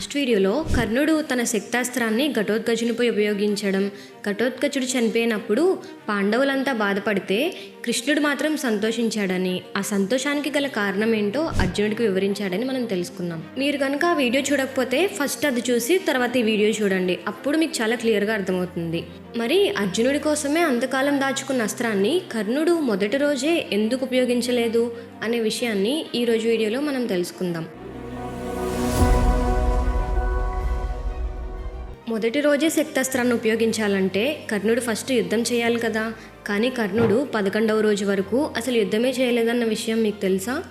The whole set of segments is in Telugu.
లాస్ట్ వీడియోలో కర్ణుడు తన శక్తాస్త్రాన్ని ఘటోత్కచునిపై ఉపయోగించడం. ఘటోత్కచుడు చనిపోయినప్పుడు పాండవులంతా బాధపడితే కృష్ణుడు మాత్రం సంతోషించాడని. ఆ సంతోషానికి గల కారణం ఏంటో అర్జునుడికి వివరించాడని మనం తెలుసుకున్నాం మీరు కనుక ఆ వీడియో చూడకపోతే ఫస్ట్ అది చూసి తర్వాత ఈ వీడియో చూడండి. అప్పుడు మీకు చాలా క్లియర్గా అర్థమవుతుంది. మరి అర్జునుడి కోసమే అంతకాలం దాచుకున్న అస్త్రాన్ని కర్ణుడు మొదటి రోజే ఎందుకు ఉపయోగించలేదు అనే విషయాన్ని ఈరోజు వీడియోలో మనం తెలుసుకుందాం. మొదటి రోజే శక్తాస్త్రాన్ని ఉపయోగించాలంటే కర్ణుడు ఫస్ట్ యుద్ధం చేయాలి కదా. కానీ కర్ణుడు పదకొండవ రోజు వరకు అసలు యుద్ధమే చేయలేదన్న విషయం మీకు తెలుసా?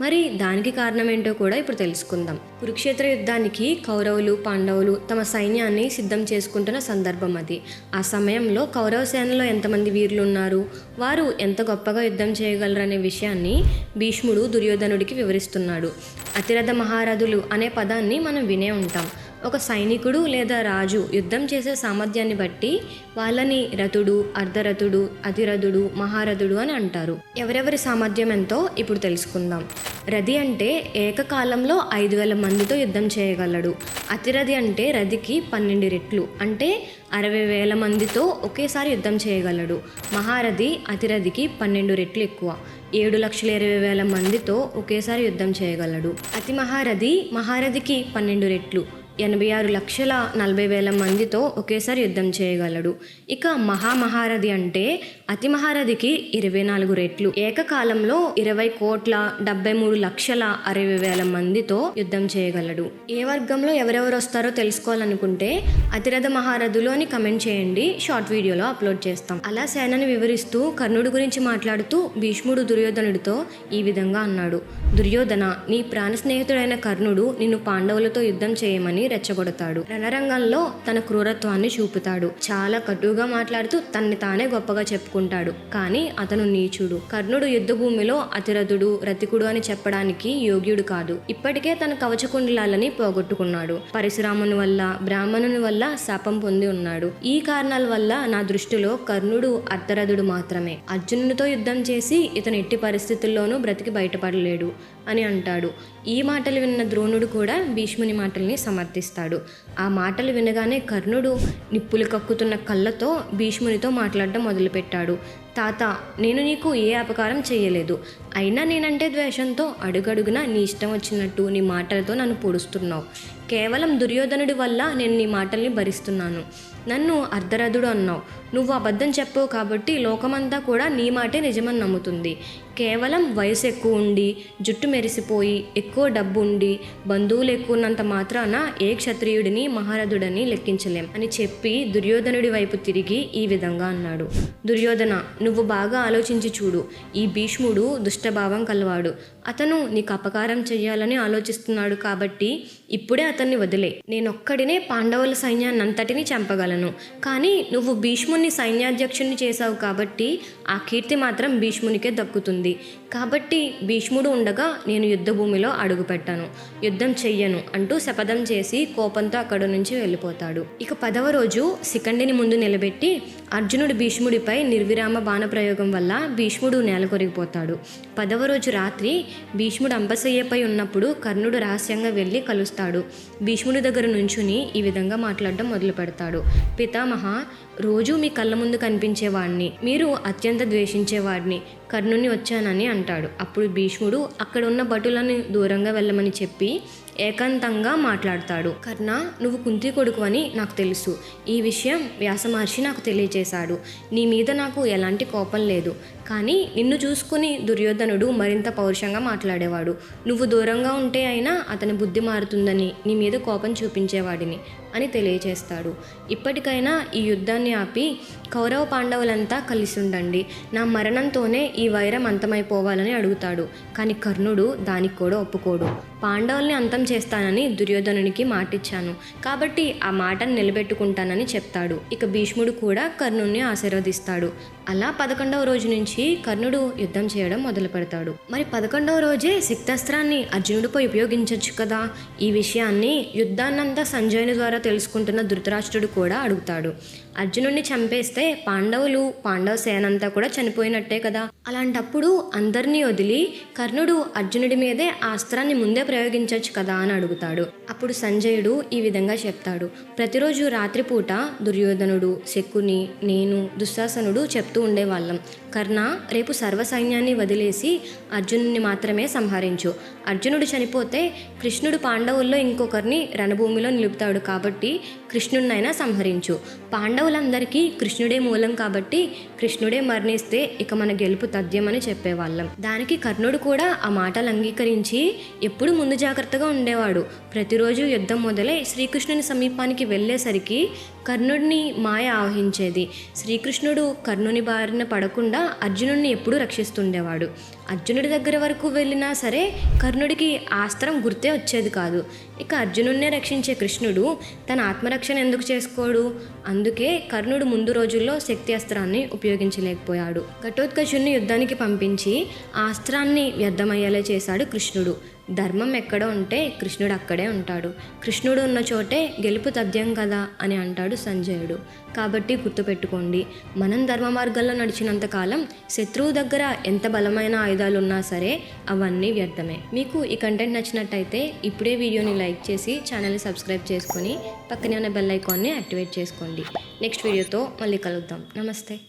మరి దానికి కారణం ఏంటో కూడా ఇప్పుడు తెలుసుకుందాం. కురుక్షేత్ర యుద్ధానికి కౌరవులు పాండవులు తమ సైన్యాన్ని సిద్ధం చేసుకుంటున్న సందర్భం అది. ఆ సమయంలో కౌరవ సేనలో ఎంతమంది వీరులు ఉన్నారు? వారు ఎంత గొప్పగా యుద్ధం చేయగలరనే విషయాన్ని భీష్ముడు దుర్యోధనుడికి వివరిస్తున్నాడు. అతిరథ మహారథులు అనే పదాన్ని మనం వినే ఉంటాం. ఒక సైనికుడు లేదా రాజు యుద్ధం చేసే సామర్థ్యాన్ని బట్టి వాళ్ళని రథుడు అర్ధరథుడు అతిరథుడు మహారథుడు అని అంటారు. ఎవరెవరి సామర్థ్యం ఎంతో ఇప్పుడు తెలుసుకుందాం. రథి అంటే ఏకకాలంలో ఐదు వేల మందితో యుద్ధం చేయగలడు. అతిరథి అంటే రథికి పన్నెండు రెట్లు అంటే అరవై వేల మందితో ఒకేసారి యుద్ధం చేయగలడు. మహారథి అతిరథికి పన్నెండు రెట్లు ఎక్కువ ఏడు లక్షల ఇరవై వేల మందితో ఒకేసారి యుద్ధం చేయగలడు. అతి మహారథి మహారథికి పన్నెండు రెట్లు ఎనభై ఆరు లక్షల నలభై వేల మందితో ఒకేసారి యుద్ధం చేయగలడు. ఇక మహామహారథి అంటే అతి మహారథికి ఇరవై నాలుగు రెట్లు. ఏకకాలంలో ఇరవై కోట్ల డెబ్బై మూడు లక్షల అరవై వేల మందితో యుద్ధం చేయగలడు. ఏ వర్గంలో ఎవరెవరు వస్తారో తెలుసుకోవాలనుకుంటే అతిరథ మహారథులు అని కమెంట్ చేయండి. షార్ట్ వీడియోలో అప్లోడ్ చేస్తాం. అలా సేనని వివరిస్తూ కర్ణుడి గురించి మాట్లాడుతూ భీష్ముడు దుర్యోధనుడితో ఈ విధంగా అన్నాడు. దుర్యోధన నీ ప్రాణ స్నేహితుడైన కర్ణుడు నిన్ను పాండవులతో యుద్ధం చేయమని రెచ్చగొడతాడు. రణరంగంలో తన క్రూరత్వాన్ని చూపుతాడు. చాలా కటువుగా మాట్లాడుతూ తన్ని తానే గొప్పగా చెప్పుకుంటాడు. కానీ అతను నీచుడు. కర్ణుడు యుద్ధభూమిలో అతిరథుడు రతికుడు అని చెప్పడానికి యోగ్యుడు కాదు. ఇప్పటికే తన కవచకుండలాలని పోగొట్టుకున్నాడు. పరశురాముని వల్ల బ్రాహ్మణుని వల్ల శాపం పొంది ఉన్నాడు. ఈ కారణాల వల్ల నా దృష్టిలో కర్ణుడు అర్ధరథుడు మాత్రమే. అర్జునునితో యుద్ధం చేసి ఇతను ఎట్టి పరిస్థితుల్లోనూ బ్రతికి బయటపడలేడు. అని అంటాడు. ఈ మాటలు విన్న ద్రోణుడు కూడా భీష్ముని మాటల్ని సమర్థిస్తాడు. ఆ మాటలు వినగానే కర్ణుడు నిప్పులు కక్కుతున్న కళ్ళతో భీష్మునితో మాట్లాడడం మొదలుపెట్టాడు. తాత నేను నీకు ఏ అపకారం చేయలేదు. అయినా నేనంటే ద్వేషంతో అడుగడుగునా నీ ఇష్టం వచ్చినట్టు నీ మాటలతో నన్ను పొడుస్తున్నావు. కేవలం దుర్యోధనుడి వల్ల నేను నీ మాటల్ని భరిస్తున్నాను. నన్ను అర్ధరథుడు అన్నావు. నువ్వు అబద్ధం చెప్పవు కాబట్టి లోకమంతా కూడా నీ మాటే నిజమని నమ్ముతుంది. కేవలం వయసు ఎక్కువ ఉండి జుట్టు మెరిసిపోయి ఎక్కువ డబ్బు ఉండి బంధువులు ఎక్కువ ఉన్నంత మాత్రాన ఏ క్షత్రియుడిని మహారథుడని లెక్కించలేం అని చెప్పి దుర్యోధనుడి వైపు తిరిగి ఈ విధంగా అన్నాడు. దుర్యోధన నువ్వు బాగా ఆలోచించి చూడు. ఈ భీష్ముడు దుష్టభావం కలవాడు. అతను నీకు అపకారం చేయాలని ఆలోచిస్తున్నాడు కాబట్టి ఇప్పుడే అతన్ని వదిలే. నేనొక్కడినే పాండవుల సైన్యాన్ని అంతటిని చంపగలను. కానీ నువ్వు భీష్ముని సైన్యాధ్యక్షుణ్ణి చేశావు కాబట్టి ఆ కీర్తి మాత్రం భీష్మునికే దక్కుతుంది. కాబట్టి భీష్ముడు ఉండగా నేను యుద్ధభూమిలో అడుగుపెట్టాను. యుద్ధం చెయ్యను అంటూ శపథం చేసి కోపంతో అక్కడ నుంచి వెళ్ళిపోతాడు. ఇక పదవ రోజు శిఖండిని ముందు నిలబెట్టి అర్జునుడు భీష్ముడిపై నిర్విరామ బాణప్రయోగం వల్ల భీష్ముడు నేలకొరిగిపోతాడు పదవ రోజు రాత్రి భీష్ముడు అంబసయ్యపై ఉన్నప్పుడు కర్ణుడు రహస్యంగా వెళ్ళి కలుస్తాడు. భీష్ముడి దగ్గర నుంచుని ఈ విధంగా మాట్లాడడం మొదలు పెడతాడు. పితామహ రోజు మీ కళ్ళ ముందు కనిపించేవాడిని మీరు అత్యంత ద్వేషించేవాడిని. కర్ణుని వచ్చానని అంటాడు. అప్పుడు భీష్ముడు అక్కడ ఉన్న భటులను దూరంగా వెళ్ళమని చెప్పి ఏకాంతంగా మాట్లాడతాడు. కర్ణ నువ్వు కుంతి కొడుకు అని నాకు తెలుసు. ఈ విషయం వ్యాసమహర్షి నాకు చేశాడు. నీ మీద నాకు ఎలాంటి కోపం లేదు. కానీ నిన్ను చూసుకుని దుర్యోధనుడు మరింత పౌరుషంగా మాట్లాడేవాడు. నువ్వు దూరంగా ఉంటే అయినా అతని బుద్ధి మారుతుందని నీ మీద కోపం చూపించేవాడిని అని తెలియచేస్తాడు. ఇప్పటికైనా ఈ యుద్ధాన్ని ఆపి కౌరవ పాండవులంతా కలిసి ఉండండి నా మరణంతోనే ఈ వైరం అంతమైపోవాలని అడుగుతాడు. కానీ కర్ణుడు దానికి కూడా ఒప్పుకోడు. పాండవుల్ని అంతం చేస్తానని దుర్యోధనునికి మాటిచ్చాను. కాబట్టి ఆ మాటను నిలబెట్టుకుంటానని చెప్తాడు. ఇక భీష్ముడు కూడా కర్ణుణ్ణి ఆశీర్వదిస్తాడు. అలా పదకొండవ రోజు నుంచి కర్ణుడు యుద్ధం చేయడం మొదలు పెడతాడు మరి పదకొండవ రోజే శక్తాస్త్రాన్ని అర్జునుడిపై ఉపయోగించవచ్చు కదా? ఈ విషయాన్ని యుద్ధాన్నంతా సంజయుని ద్వారా తెలుసుకుంటున్న ధృతరాష్ట్రుడు కూడా అడుగుతాడు. అర్జునుడిని చంపేస్తే పాండవులు పాండవ సేనంతా కూడా చనిపోయినట్టే కదా? అలాంటప్పుడు అందరినీ వదిలి కర్ణుడు అర్జునుడి మీదే ఆ అస్త్రాన్ని ముందే ప్రయోగించవచ్చు కదా అని అడుగుతాడు. అప్పుడు సంజయుడు ఈ విధంగా చెప్తాడు. ప్రతిరోజు రాత్రిపూట దుర్యోధనుడు శకుని నేను దుశ్శాసనుడు చెప్తూ ఉండేవాళ్ళం. కర్ణ రేపు సర్వ సైన్యాన్ని వదిలేసి అర్జునుడిని మాత్రమే సంహరించు. అర్జునుడు చనిపోతే కృష్ణుడు పాండవుల్లో ఇంకొకరిని రణభూమిలో నిలుపుతాడు కాబట్టి కృష్ణుడినైనా సంహరించు. పాండవులందరికీ కృష్ణుడే మూలం కాబట్టి కృష్ణుడే మరణిస్తే ఇక మన గెలుపు తథ్యమని చెప్పేవాళ్ళం. దానికి కర్ణుడు కూడా ఆ మాటలు అంగీకరించి ఎప్పుడు ముందు జాగ్రత్తగా ఉండేవాడు. ప్రతిరోజు యుద్ధం మొదలై శ్రీకృష్ణుని సమీపానికి వెళ్ళేసరికి కర్ణుడిని మాయ ఆవహించేది. శ్రీకృష్ణుడు కర్ణుని బారిన పడకుండా అర్జునుడిని ఎప్పుడూ రక్షిస్తుండేవాడు. అర్జునుడి దగ్గర వరకు వెళ్ళినా సరే కర్ణుడికి ఆస్త్రం గుర్తే వచ్చేది కాదు. ఇక అర్జునుడినే రక్షించే కృష్ణుడు తన ఆత్మరక్షణ ఎందుకు చేసుకోడు? అందుకే కర్ణుడు ముందు రోజుల్లో శక్తి అస్త్రాన్ని ఉపయోగించలేకపోయాడు. ఘటోత్కచుడిని యుద్ధానికి పంపించి ఆస్త్రాన్ని వ్యర్థమయ్యేలా చేశాడు కృష్ణుడు. ధర్మం ఎక్కడ ఉంటే కృష్ణుడు అక్కడే ఉంటాడు. కృష్ణుడు ఉన్న చోటే గెలుపు తథ్యం కదా అని అంటాడు సంజయుడు. కాబట్టి గుర్తుపెట్టుకోండి మనం ధర్మ మార్గంలో నడిచినంత కాలం శత్రువు దగ్గర ఎంత బలమైన ఆయుధాలు ఉన్నా సరే అవన్నీ వ్యర్థమే. మీకు ఈ కంటెంట్ నచ్చినట్టయితే ఇప్పుడే వీడియోని లైక్ చేసి ఛానల్ని సబ్స్క్రైబ్ చేసుకొని పక్కనే ఉన్న బెల్ ఐకాన్ని యాక్టివేట్ చేసుకోండి. నెక్స్ట్ వీడియోతో మళ్ళీ కలుద్దాం. నమస్తే.